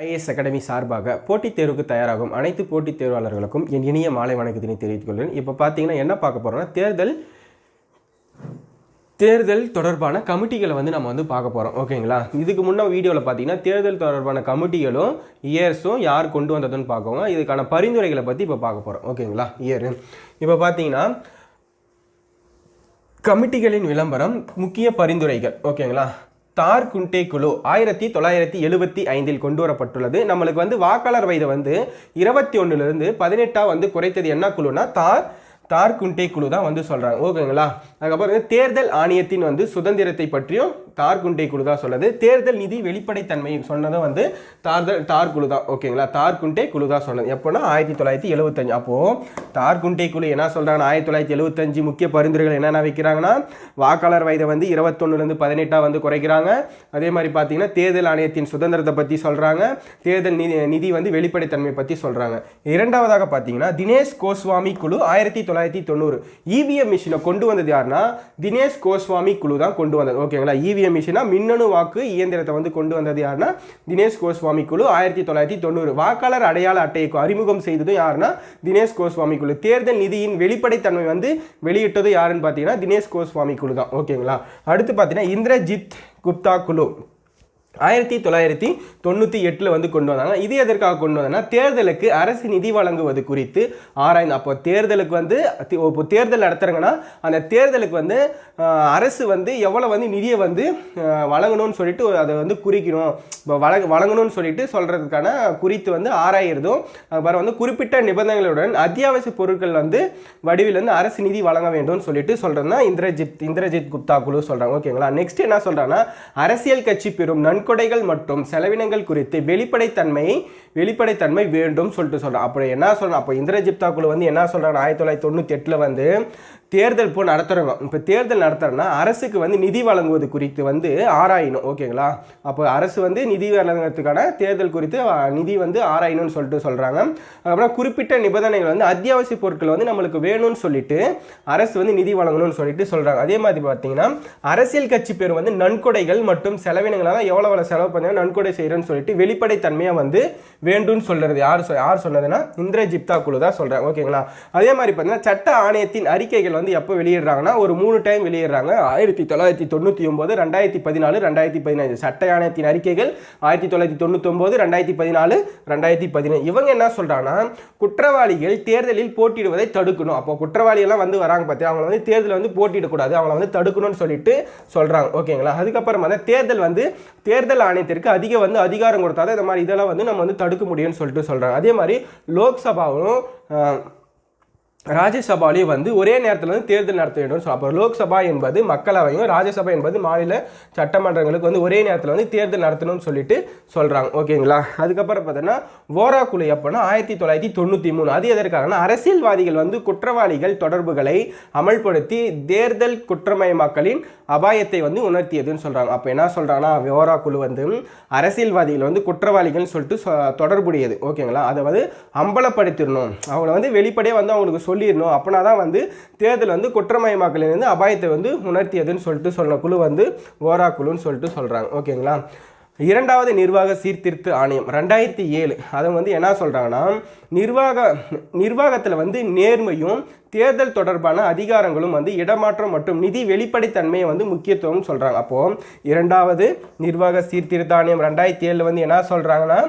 IAS academy சார்பாக போட்டித் தேர்வுக்கு தயாராகும் அனைத்து போட்டித் தேர்வாளர்களுக்கும் என் இனிய மாலை வணக்கத்தினை தெரிவித்துக் கொள்கிறேன். இப்போ பார்த்தீங்கன்னா என்ன பார்க்க போகிறோம்னா தேர்தல் தேர்தல் தொடர்பான கமிட்டிகளை வந்து நம்ம வந்து பார்க்க போகிறோம் ஓகேங்களா? இதுக்கு முன்னே வீடியோவில் பார்த்தீங்கன்னா தேர்தல் தொடர்பான கமிட்டிகளும் இயர்ஸும் யார் கொண்டு வந்ததுன்னு பார்க்கோங்க. இதுக்கான பரிந்துரைகளை பற்றி இப்போ பார்க்க போகிறோம் ஓகேங்களா? இயர். இப்போ பார்த்தீங்கன்னா கமிட்டிகளின் விளம்பரம் முக்கிய பரிந்துரைகள். ஓகேங்களா? தார் குண்டே குழு ஆயிரத்தி தொள்ளாயிரத்தி எழுபத்தி ஐந்தில் கொண்டு வரப்பட்டுள்ளது. நம்மளுக்கு வந்து வாக்காளர் வயதை வந்து இருபத்தி ஒன்றுலேருந்து பதினெட்டாக வந்து குறைத்தது என்ன குழுனா தார் தார் குண்டே குழு தான் வந்து சொல்கிறாங்க ஓகேங்களா? அதுக்கப்புறம் வந்து தேர்தல் ஆணையத்தின் வந்து சுதந்திரத்தை பற்றியும் தார் குண்டே குழு தான் சொல்லுது தேர்தல் நிதி வெளிப்படைத்தன்மை சொன்னதும் வந்து தார்தல் தார் குழு தான். ஓகேங்களா? தார் குண்டே குழு தான் சொன்னது. எப்போனா ஆயிரத்தி தொள்ளாயிரத்தி எழுபத்தஞ்சு அப்போது தார் குண்டே குழு என்ன சொல்கிறாங்க ஆயிரத்தி தொள்ளாயிரத்தி எழுபத்தஞ்சு முக்கிய பரிந்துரைகள் என்னென்ன வைக்கிறாங்கன்னா வாக்காளர் வயதை வந்து இருபத்தொன்னுலேருந்து பதினெட்டாக வந்து குறைக்கிறாங்க. அதே மாதிரி பார்த்தீங்கன்னா தேர்தல் ஆணையத்தின் சுதந்திரத்தை பற்றி சொல்கிறாங்க தேர்தல் நிதி நிதி வந்து வெளிப்படைத்தன்மை பற்றி சொல்கிறாங்க இரண்டாவதாக பார்த்தீங்கன்னா தினேஷ் கோஸ்வாமி குழு ஆயிரத்தி தொள்ளாயிரத்தி தொள்ளாயிரத்தி தொண்ணூறு. இவிஎம் மிஷினை கொண்டு வந்தது யாருன்னா தினேஷ் கோஸ்வாமி குழு தான் கொண்டு வந்தது. ஓகேங்களா இவிஎம் மிஷினா மின்னணு வாக்கு இயந்திரத்தை வந்து கொண்டு வந்தது யாருன்னா தினேஷ் கோஸ்வாமி குழு ஆயிரத்தி தொள்ளாயிரத்தி தொண்ணூறு. வாக்காளர் அடையாள அட்டையை அறிமுகம் செய்ததும் யாருன்னா தினேஷ் கோஸ்வாமி குழு. தேர்தல் நிதியின் வெளிப்படைத்தன்மை வந்து வெளியிட்டது யாருன்னு பார்த்தீங்கன்னா தினேஷ் கோஸ்வாமி குழு தான். ஓகேங்களா அடுத்து பார்த்தீங்கன்னா இந்திரஜித் குப்தா குழு. ஆயிரத்தி தொள்ளாயிரத்தி தொண்ணூற்றி எட்டில் வந்து கொண்டு வந்தாங்க. இது எதற்காக கொண்டு வந்தாங்கன்னா தேர்தலுக்கு அரசு நிதி வழங்குவது குறித்து ஆராய்ந்து அப்போ தேர்தலுக்கு வந்து இப்போ தேர்தல் நடத்துகிறாங்கன்னா அந்த தேர்தலுக்கு வந்து அரசு வந்து எவ்வளோ வந்து நிதியை வந்து வழங்கணும்னு சொல்லிட்டு அதை வந்து குறிக்கணும். இப்போ வழங்க வழங்கணும்னு சொல்லிட்டு சொல்கிறதுக்கான குறித்து வந்து ஆராயிறதும் அப்புறம் வந்து குறிப்பிட்ட நிபந்தனைகளுடன் அத்தியாவசிய பொருட்கள் வந்து வடிவில் வந்து அரசு நிதி வழங்க வேண்டும்னு சொல்லிட்டு சொல்கிறதுனா இந்திரஜித் இந்திரஜித் குப்தா குழு சொல்கிறாங்க ஓகேங்களா? நெக்ஸ்ட் என்ன சொல்கிறாங்கன்னா அரசியல் கட்சி பெறும் நன்கொடைகள் மற்றும் செலவினங்கள் குறித்து வெளிப்படைத்தன்மை வெளிப்படைத்தன்மை வேண்டும் சொல்லிட்டு சொல்கிறான் அப்புறம் என்ன சொல்கிறோம் அப்போ இந்திரஜிப்தா குழு வந்து என்ன சொல்கிறாங்க ஆயிரத்தி தொள்ளாயிரத்தி தொண்ணூற்றி எட்டில் வந்து தேர்தல் இப்போ நடத்துகிறவங்க இப்போ தேர்தல் நடத்துறோன்னா அரசுக்கு வந்து நிதி வழங்குவது குறித்து வந்து ஆராயணும். ஓகேங்களா? அப்போ அரசு வந்து நிதி வழங்குறதுக்கான தேர்தல் குறித்து நிதி வந்து ஆராயணும்னு சொல்லிட்டு சொல்கிறாங்க அப்புறம் குறிப்பிட்ட நிபந்தனைகள் வந்து அத்தியாவசிய பொருட்கள் வந்து நம்மளுக்கு வேணும்னு சொல்லிட்டு அரசு வந்து நிதி வழங்கணும்னு சொல்லிட்டு சொல்கிறாங்க அதே மாதிரி பார்த்தீங்கன்னா அரசியல் கட்சி பேர் வந்து நன்கொடைகள் மற்றும் செலவினங்களாக எவ்வளோ எவ்வளோ செலவு பண்ணி நன்கொடை செய்கிறேன்னு சொல்லிட்டு வெளிப்படைத்தன்மையாக வந்து வேண்டும்னு சொல்கிறது யார் சொ- யார் சொன்னதுன்னா இந்திரஜிப்தா குழு தான் சொல்கிறாங்க ஓகேங்களா? அதே மாதிரி பார்த்தீங்கன்னா சட்ட ஆணையத்தின் அறிக்கைகள் வந்து எப்போ வெளியிடுறாங்கன்னா ஒரு மூணு டைம் வெளியிடுறாங்க. ஆயிரத்தி தொள்ளாயிரத்தி தொண்ணூற்றி ஒம்பது ரெண்டாயிரத்தி பதினாலு ரெண்டாயிரத்தி பதினைந்து. சட்ட ஆணையத்தின் அறிக்கைகள் ஆயிரத்தி தொள்ளாயிரத்தி தொண்ணூத்தொம்பது ரெண்டாயிரத்தி பதினாலு ரெண்டாயிரத்தி பதினேழு இவங்க என்ன சொல்கிறாங்கன்னா குற்றவாளிகள் தேர்தலில் போட்டியிடுவதை தடுக்கணும். அப்போ குற்றவாளிகள்லாம் வந்து வராங்க பார்த்தியா அவங்கள வந்து தேர்தலில் வந்து போட்டியிடக்கூடாது. அவங்கள வந்து தடுக்கணும்னு சொல்லிட்டு சொல்கிறாங்க ஓகேங்களா? அதுக்கப்புறம் வந்து தேர்தல் வந்து தேர்தல் ஆணையத்திற்கு அதிக வந்து அதிகாரம் கொடுத்தாதான் இந்த மாதிரி இதெல்லாம் வந்து நம்ம வந்து தடுக்க முடியும்னு சொல்லிட்டு சொல்கிறாங்க அதே மாதிரி லோக்சபாவும் ராஜ்யசபாலையும் வந்து ஒரே நேரத்தில் வந்து தேர்தல் நடத்த வேண்டும். ஸோ அப்போ லோக்சபா என்பது மக்களவையும் ராஜ்யசபா என்பது மாநில சட்டமன்றங்களுக்கு வந்து ஒரே நேரத்தில் வந்து தேர்தல் நடத்தணும்னு சொல்லிட்டு சொல்கிறாங்க ஓகேங்களா? அதுக்கப்புறம் பார்த்தோன்னா ஓரா குழு எப்போனா ஆயிரத்தி தொள்ளாயிரத்தி தொண்ணூற்றி மூணு. அது எதற்காகனா அரசியல்வாதிகள் வந்து குற்றவாளிகள் தொடர்புகளை அமல்படுத்தி தேர்தல் குற்றமயமாக்கலின் அபாயத்தை வந்து உணர்த்தியதுன்னு சொல்கிறாங்க அப்போ என்ன சொல்கிறாங்கன்னா ஓரா குழு வந்து அரசியல்வாதிகள் வந்து குற்றவாளிகள்னு சொல்லிட்டு தொடர்புடையது. ஓகேங்களா? அதை வந்து அம்பலப்படுத்திடணும். அவங்கள வந்து வெளிப்படையாக வந்து அவங்களுக்கு சொல்லி சொல்லிடணும். அப்படின்னா தான் வந்து தேர்தல் வந்து குற்றமயமாக்கலிருந்து அபாயத்தை வந்து உணர்த்தியதுன்னு சொல்லிட்டு சொன்ன குழு வந்து ஓரா குழுன்னு சொல்லிட்டு சொல்கிறாங்க ஓகேங்களா? இரண்டாவது நிர்வாக சீர்திருத்த ஆணையம் ரெண்டாயிரத்தி ஏழு. அதை வந்து என்ன சொல்கிறாங்கன்னா நிர்வாக நிர்வாகத்தில் வந்து நேர்மையும் தேர்தல் தொடர்பான அதிகாரங்களும் வந்து இடமாற்றம் மற்றும் நிதி வெளிப்படைத்தன்மையை வந்து முக்கியத்துவம் சொல்கிறாங்க அப்போது இரண்டாவது நிர்வாக சீர்திருத்த ஆணையம் ரெண்டாயிரத்தி ஏழில் வந்து என்ன சொல்கிறாங்கன்னா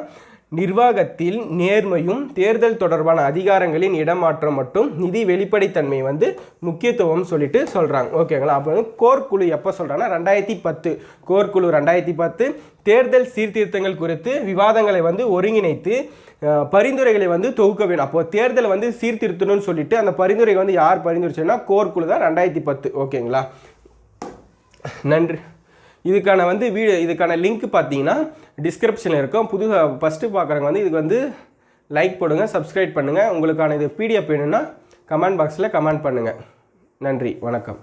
நிர்வாகத்தில் நேர்மையும் தேர்தல் தொடர்பான அதிகாரங்களின் இடமாற்றம் மற்றும் நிதி வெளிப்படைத்தன்மை வந்து முக்கியத்துவம் சொல்லிட்டு சொல்கிறாங்க ஓகேங்களா அப்போ வந்து கோர் குழு எப்போ சொல்கிறாங்கன்னா ரெண்டாயிரத்தி பத்து. கோர் குழு ரெண்டாயிரத்தி பத்து. தேர்தல் சீர்திருத்தங்கள் குறித்து விவாதங்களை வந்து ஒருங்கிணைத்து பரிந்துரைகளை வந்து தொகுக்க வேணும். அப்போ தேர்தலை வந்து சீர்திருத்தணும்னு சொல்லிட்டு அந்த பரிந்துரை வந்து யார் பரிந்துரைச்சோன்னா கோர் குழு தான் ரெண்டாயிரத்தி பத்து. ஓகேங்களா நன்றி. இதுக்கான வந்து வீடியோ இதுக்கான லிங்க் பார்த்தீங்கன்னா டிஸ்கிரிப்ஷனில் இருக்கும். புது ஃபஸ்ட்டு பார்க்குறவங்க வந்து இதுக்கு வந்து லைக் போடுங்க சப்ஸ்கிரைப் பண்ணுங்கள் உங்களுக்கான இது பிடிஎஃப் வேணும்னா கமெண்ட் பாக்ஸில் கமெண்ட் பண்ணுங்கள் நன்றி வணக்கம்.